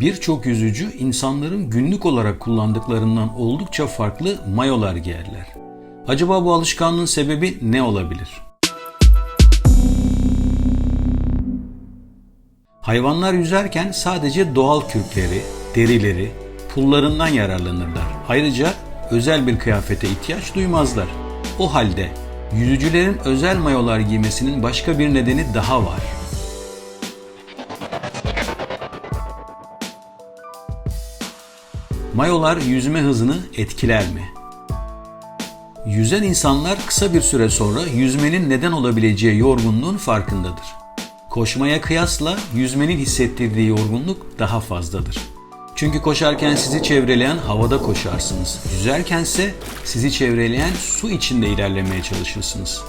Birçok yüzücü insanların günlük olarak kullandıklarından oldukça farklı mayolar giyerler. Acaba bu alışkanlığın sebebi ne olabilir? Hayvanlar yüzerken sadece doğal kürkleri, derileri, pullarından yararlanırlar. Ayrıca özel bir kıyafete ihtiyaç duymazlar. O halde yüzücülerin özel mayolar giymesinin başka bir nedeni daha var. Mayolar yüzme hızını etkiler mi? Yüzen insanlar kısa bir süre sonra yüzmenin neden olabileceği yorgunluğun farkındadır. Koşmaya kıyasla yüzmenin hissettirdiği yorgunluk daha fazladır. Çünkü koşarken sizi çevreleyen havada koşarsınız. Yüzerkense sizi çevreleyen su içinde ilerlemeye çalışırsınız.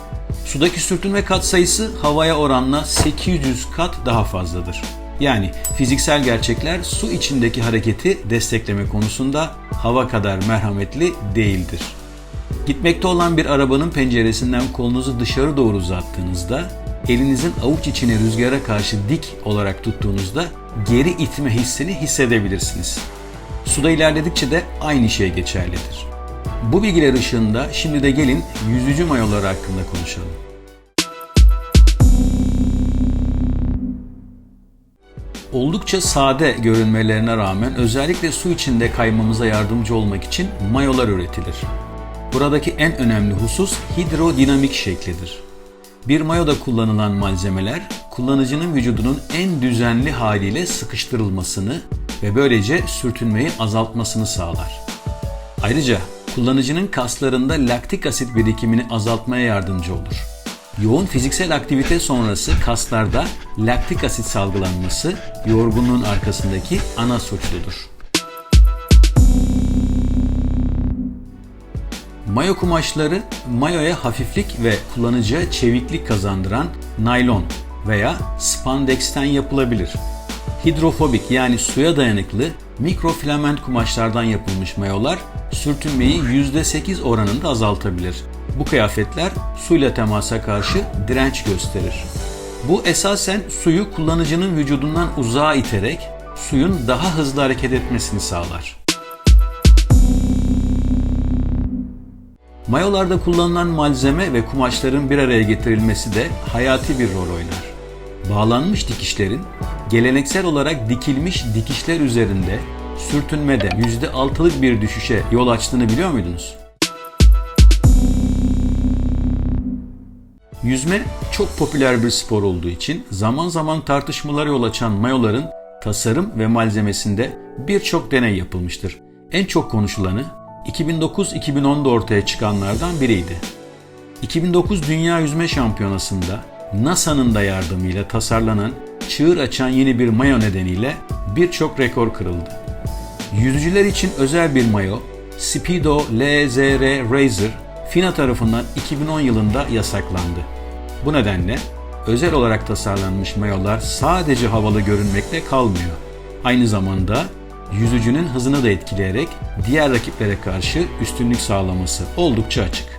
Sudaki sürtünme katsayısı havaya oranla 800 kat daha fazladır. Yani fiziksel gerçekler su içindeki hareketi destekleme konusunda hava kadar merhametli değildir. Gitmekte olan bir arabanın penceresinden kolunuzu dışarı doğru uzattığınızda, elinizin avuç içini rüzgara karşı dik olarak tuttuğunuzda geri itme hissini hissedebilirsiniz. Suda ilerledikçe de aynı şey geçerlidir. Bu bilgiler ışığında şimdi de gelin yüzücü mayoları hakkında konuşalım. Oldukça sade görünmelerine rağmen özellikle su içinde kaymamıza yardımcı olmak için mayolar üretilir. Buradaki en önemli husus hidrodinamik şeklidir. Bir mayoda kullanılan malzemeler kullanıcının vücudunun en düzenli haliyle sıkıştırılmasını ve böylece sürtünmeyi azaltmasını sağlar. Ayrıca kullanıcının kaslarında laktik asit birikimini azaltmaya yardımcı olur. Yoğun fiziksel aktivite sonrası kaslarda laktik asit salgılanması yorgunluğun arkasındaki ana suçludur. Mayo kumaşları mayoya hafiflik ve kullanıcıya çeviklik kazandıran naylon veya spandexten yapılabilir. Hidrofobik yani suya dayanıklı mikrofilament kumaşlardan yapılmış mayolar sürtünmeyi %8 oranında azaltabilir. Bu kıyafetler suyla temasa karşı direnç gösterir. Bu esasen suyu kullanıcının vücudundan uzağa iterek suyun daha hızlı hareket etmesini sağlar. Mayolarda kullanılan malzeme ve kumaşların bir araya getirilmesi de hayati bir rol oynar. Bağlanmış dikişlerin geleneksel olarak dikilmiş dikişler üzerinde sürtünmede %6'lık bir düşüşe yol açtığını biliyor muydunuz? Yüzme çok popüler bir spor olduğu için zaman zaman tartışmalara yol açan mayoların tasarım ve malzemesinde birçok deney yapılmıştır. En çok konuşulanı 2009-2010'da ortaya çıkanlardan biriydi. 2009 Dünya Yüzme Şampiyonası'nda NASA'nın da yardımıyla tasarlanan çığır açan yeni bir mayo nedeniyle birçok rekor kırıldı. Yüzücüler için özel bir mayo Speedo LZR Razor FINA tarafından 2010 yılında yasaklandı. Bu nedenle özel olarak tasarlanmış mayolar sadece havalı görünmekle kalmıyor. Aynı zamanda yüzücünün hızını da etkileyerek diğer rakiplere karşı üstünlük sağlaması oldukça açık.